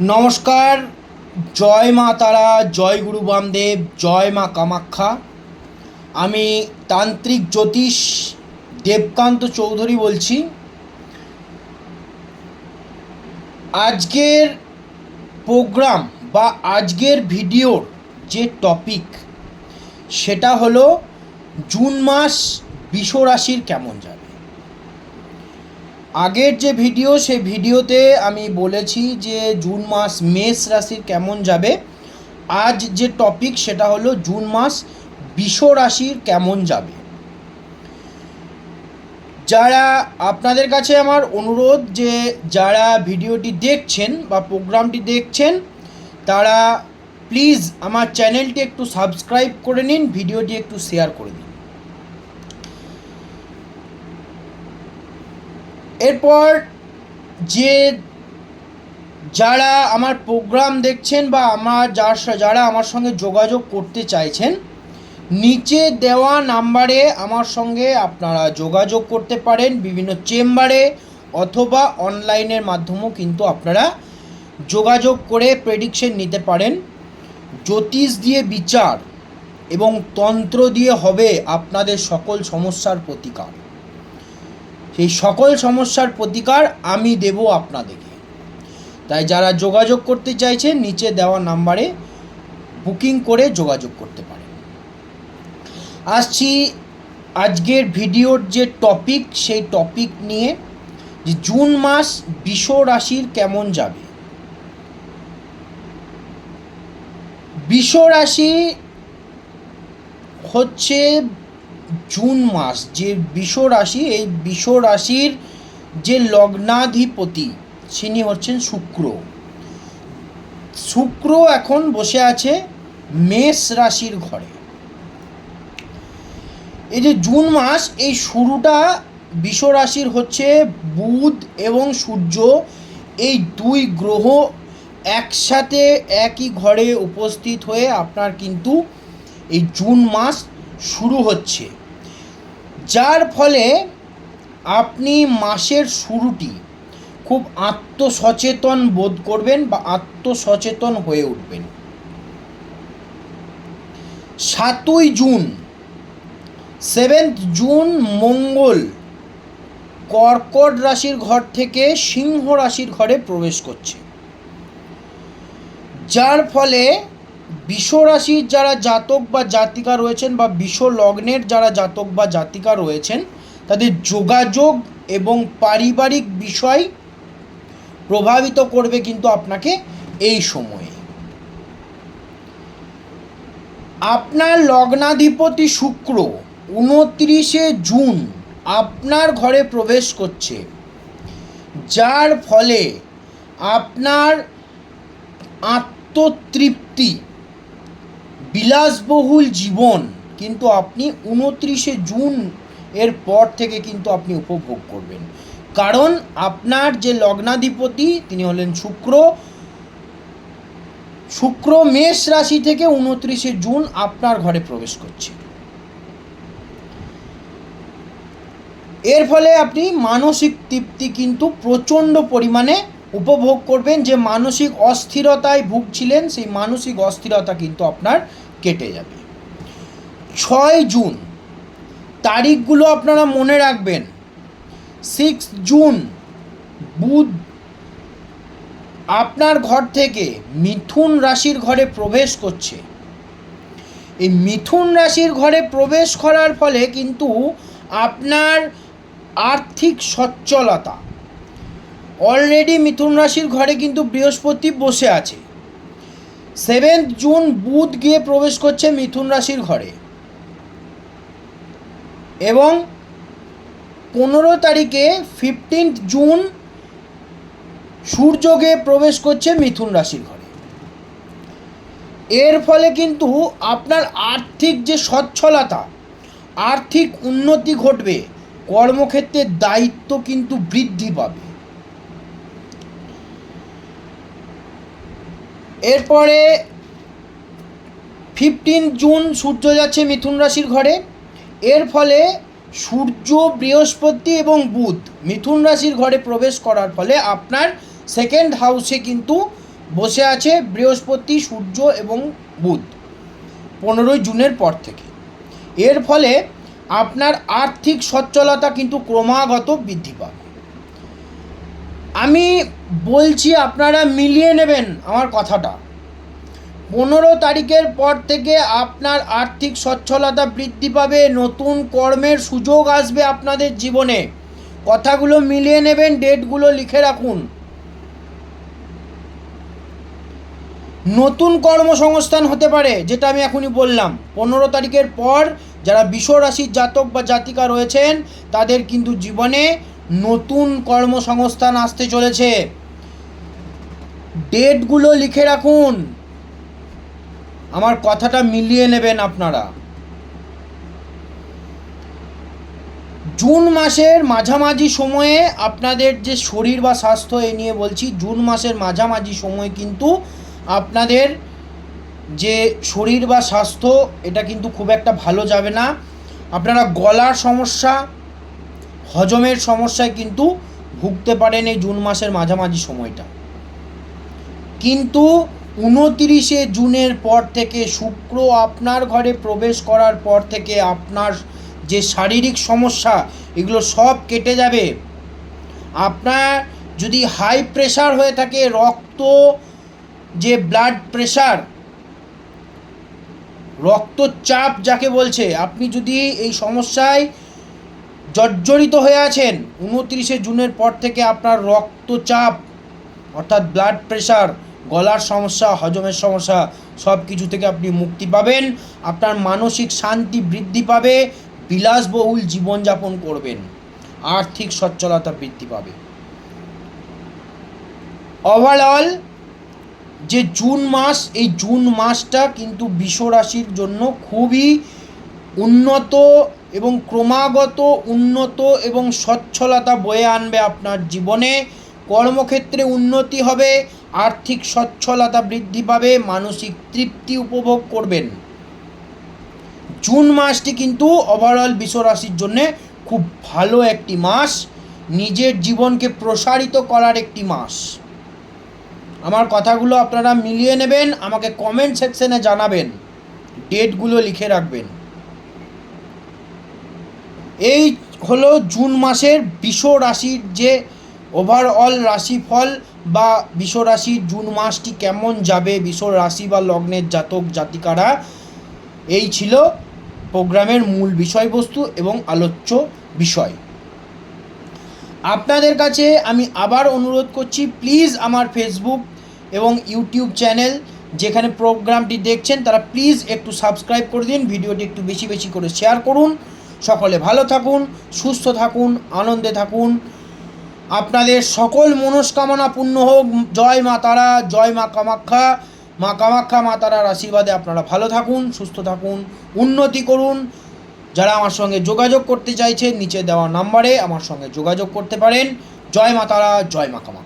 নমস্কার, জয় মা তারা, জয় গুরু বামদেব, জয় মা কামাখ্যা। আমি তান্ত্রিক জ্যোতিষ দেবকান্ত চৌধুরী বলছি। আজকের প্রোগ্রাম বা আজকের ভিডিওর যে টপিক, সেটা হলো জুন মাস বিষ রাশির কেমন যাবে। আগের যে ভিডিও সেই ভিডিওতে আমি বলেছি যে জুন মাস মেষ রাশির কেমন যাবে। আজ যে টপিক সেটা হলো জুন মাস বিষ রাশির কেমন যাবে। যারা আপনাদের কাছে আমার অনুরোধ যে যারা ভিডিওটি দেখছেন বা প্রোগ্রামটি দেখছেন, তারা প্লিজ আমার চ্যানেলটি একটু সাবস্ক্রাইব করে নিন ভিডিওটি একটু শেয়ার করে দিন। এরপর যে যারা আমার প্রোগ্রাম দেখছেন বা আমার যার যারা আমার সঙ্গে যোগাযোগ করতে চাইছেন, নিচে দেওয়া নাম্বারে আমার সঙ্গে আপনারা যোগাযোগ করতে পারেন বিভিন্ন চেম্বারে অথবা অনলাইনের মাধ্যমেও কিন্তু আপনারা যোগাযোগ করে প্রেডিকশন নিতে পারেন। জ্যোতিষ দিয়ে বিচার এবং তন্ত্র দিয়ে হবে আপনাদের সকল সমস্যার প্রতিকার। সেই সকল সমস্যার প্রতিকার আমি দেব আপনাদেরকে। তাই যারা যোগাযোগ করতে চাইছেন, নিচে দেওয়া নাম্বারে বুকিং করে যোগাযোগ করতে পারেন। আসছি আজকের ভিডিওর যে টপিক, সেই টপিক নিয়ে যে জুন মাস বিষ রাশির কেমন যাবে। বিষ রাশি হচ্ছে জুন মাস, যে বিষ রাশি, এই বিষ রাশির যে লগ্নাধিপতি, তিনি হচ্ছেন শুক্র। শুক্র এখন বসে আছে মেষ রাশির ঘরে। এই যে জুন মাস, এই শুরুটা বিষ রাশির হচ্ছে বুধ এবং সূর্য, এই দুই গ্রহ একসাথে একই ঘরে উপস্থিত হয়ে আপনার কিন্তু এই জুন মাস শুরু হচ্ছে। যার ফলে আপনি মাসের শুরুটি খুব আত্মসচেতন বোধ করবেন বা আত্মসচেতন হয়ে উঠবেন। সাতই জুন সেভেন্থ জুন, মঙ্গল। কর্কট রাশির ঘর থেকে সিংহ রাশির ঘরে প্রবেশ করছে। যার ফলে রাশির যারা জাতক বা জাতিকা রয়েছেন বা বিষ লগ্নের যারা জাতক বা জাতিকা রয়েছেন, তাদের যোগাযোগ এবং পারিবারিক বিষয় প্রভাবিত করবে কিন্তু আপনাকে এই সময়ে। আপনার লগ্নাধিপতি শুক্র উনত্রিশে জুন আপনার ঘরে প্রবেশ করছে, যার ফলে আপনার আত্মতৃপ্তি বিলাসবহুল জীবন কিন্তু আপনি উনত্রিশে জুন এর পর থেকে কিন্তু আপনি উপভোগ করবেন। কারণ আপনার যে লগ্নাধিপতি, তিনি হলেন শুক্র। শুক্র মেষ রাশি থেকে উনত্রিশে জুন আপনার ঘরে প্রবেশ করছে। এর ফলে আপনি মানসিক তৃপ্তি কিন্তু প্রচণ্ড পরিমাণে উপভোগ করবেন। যে মানসিক অস্থিরতায় ভুগছিলেন, সেই মানসিক অস্থিরতা কিন্তু আপনার কেটে যাবে। ছয় জুন, তারিখগুলো আপনারা মনে রাখবেন। সিক্স জুন, বুধ, আপনার ঘর থেকে মিথুন রাশির ঘরে প্রবেশ করছে। এই মিথুন রাশির ঘরে প্রবেশ করার ফলে কিন্তু আপনার আর্থিক সচ্ছলতা। অলরেডি মিথুন রাশির ঘরে কিন্তু বৃহস্পতি বসে আছে। সেভেন্থ জুন বুধ গিয়ে প্রবেশ করছে মিথুন রাশির ঘরে। এবং পনেরো তারিখে ফিফটিন্থ জুন সূর্য গিয়ে প্রবেশ করছে মিথুন রাশির ঘরে। এর ফলে কিন্তু আপনার আর্থিক যে সচ্ছলতা, আর্থিক উন্নতি ঘটবে, কর্মক্ষেত্রে দায়িত্ব কিন্তু বৃদ্ধি পাবে। এরপরে ফিফটিন জুন সূর্য যাচ্ছে মিথুন রাশির ঘরে। এর ফলে সূর্য, বৃহস্পতি এবং বুধ মিথুন রাশির ঘরে প্রবেশ করার ফলে আপনার সেকেন্ড হাউসে কিন্তু বসে আছে বৃহস্পতি, সূর্য এবং বুধ পনেরোই জুনের পর থেকে। এর ফলে আপনার আর্থিক সচ্ছলতা কিন্তু ক্রমাগত বৃদ্ধি পাবে। আমি বলছি আপনারা মিলিয়ে নেবেন আমার কথাটা। পনেরো তারিখের পর থেকে আপনার আর্থিক সচ্ছলতা বৃদ্ধি পাবে, নতুন কর্মের সুযোগ আসবে আপনাদের জীবনে। কথাগুলো মিলিয়ে নেবেন, ডেটগুলো লিখে রাখুন। নতুন কর্মসংস্থান হতে পারে, যেটা আমি এখনই বললাম। পনেরো তারিখের পর যারা বিষ রাশির জাতক বা জাতিকা রয়েছেন, তাদের কিন্তু জীবনে নতুন কর্মসংস্থান আসতে চলেছে। ডেটগুলো লিখে রাখুন। আমার কথাটা মিলিয়ে নেবেন আপনারা। জুন মাসের মাঝামাঝি সময়ে আপনাদের যে শরীর বা স্বাস্থ্য এ নিয়ে বলছি, জুন মাসের মাঝামাঝি সময় কিন্তু আপনাদের যে শরীর বা স্বাস্থ্য, এটা কিন্তু খুব একটা ভালো যাবে না। আপনারা গলার সমস্যা হজমের সমস্যায় কিন্তু ভুগতে পারেন এই জুন মাসের মাঝামাঝি সময়টা। কিন্তু উনতিরিশে জুনের পর থেকে শুক্র আপনার ঘরে প্রবেশ করার পর থেকে আপনার যে শারীরিক সমস্যা, এগুলো সব কেটে যাবে। আপনার যদি হাই প্রেশার হয়ে থাকে, রক্ত যে ব্লাড প্রেশার রক্তচাপ যাকে বলছে, আপনি যদি এই সমস্যায় জর্জরিত হয়ে আছেন। উনত্রিশে জুনের পর থেকে আপনার রক্তচাপ, অর্থাৎ ব্লাড প্রেশার গলার সমস্যা, হজমের সমস্যা সব কিছু থেকে আপনি মুক্তি পাবেন। আপনার মানসিক শান্তি বৃদ্ধি পাবে। বিলাসবহুল জীবনযাপন করবেন। আর্থিক সচ্ছলতা বৃদ্ধি পাবে। ওভারঅল যে জুন মাস, এই জুন মাসটা কিন্তু বিশ্ব রাশির জন্য খুবই উন্নত এবং ক্রমাগত উন্নত এবং সচ্ছলতা বয়ে আনবে আপনার জীবনে। কর্মক্ষেত্রে উন্নতি হবে, আর্থিক সচ্ছলতা বৃদ্ধি পাবে, মানসিক তৃপ্তি উপভোগ করবেন। জুন মাসটি কিন্তু ওভারঅল বিশ্বরাশির জন্যে খুব ভালো একটি মাস। নিজের জীবনকে প্রসারিত করার একটি মাস। আমার কথাগুলো আপনারা মিলিয়ে নেবেন, আমাকে কমেন্ট সেকশনে জানাবেন। ডেটগুলো লিখে রাখবেন। এই হলো জুন মাসের বিষ রাশির যে ওভারঅল রাশিফল বা বিষ রাশির জুন মাসটি কেমন যাবে, বিষ রাশি বা লগ্নের জাতক জাতিকারা, এই ছিল প্রোগ্রামের মূল বিষয়বস্তু এবং আলোচ্য বিষয়। আপনাদের কাছে আমি আবার অনুরোধ করছি প্লিজ আমার ফেসবুক এবং ইউটিউব চ্যানেল যেখানে প্রোগ্রামটি দেখছেন, তারা প্লিজ একটু সাবস্ক্রাইব করে দিন, ভিডিওটি একটু বেশি বেশি করে শেয়ার করুন। সকলে ভালো থাকুন, সুস্থ থাকুন, আনন্দে থাকুন। আপনাদের সকল মনস্কামনা পূর্ণ হোক। জয় মা তারা, জয় মা কামাখ্যা। মা কামাখ্যা, মা তারার আশীর্বাদে আপনারা ভালো থাকুন, সুস্থ থাকুন, উন্নতি করুন। যারা আমার সঙ্গে যোগাযোগ করতে চাইছেন, নিচে দেওয়া নাম্বারে আমার সঙ্গে যোগাযোগ করতে পারেন। জয় মা তারা, জয় মা কামাখ্যা।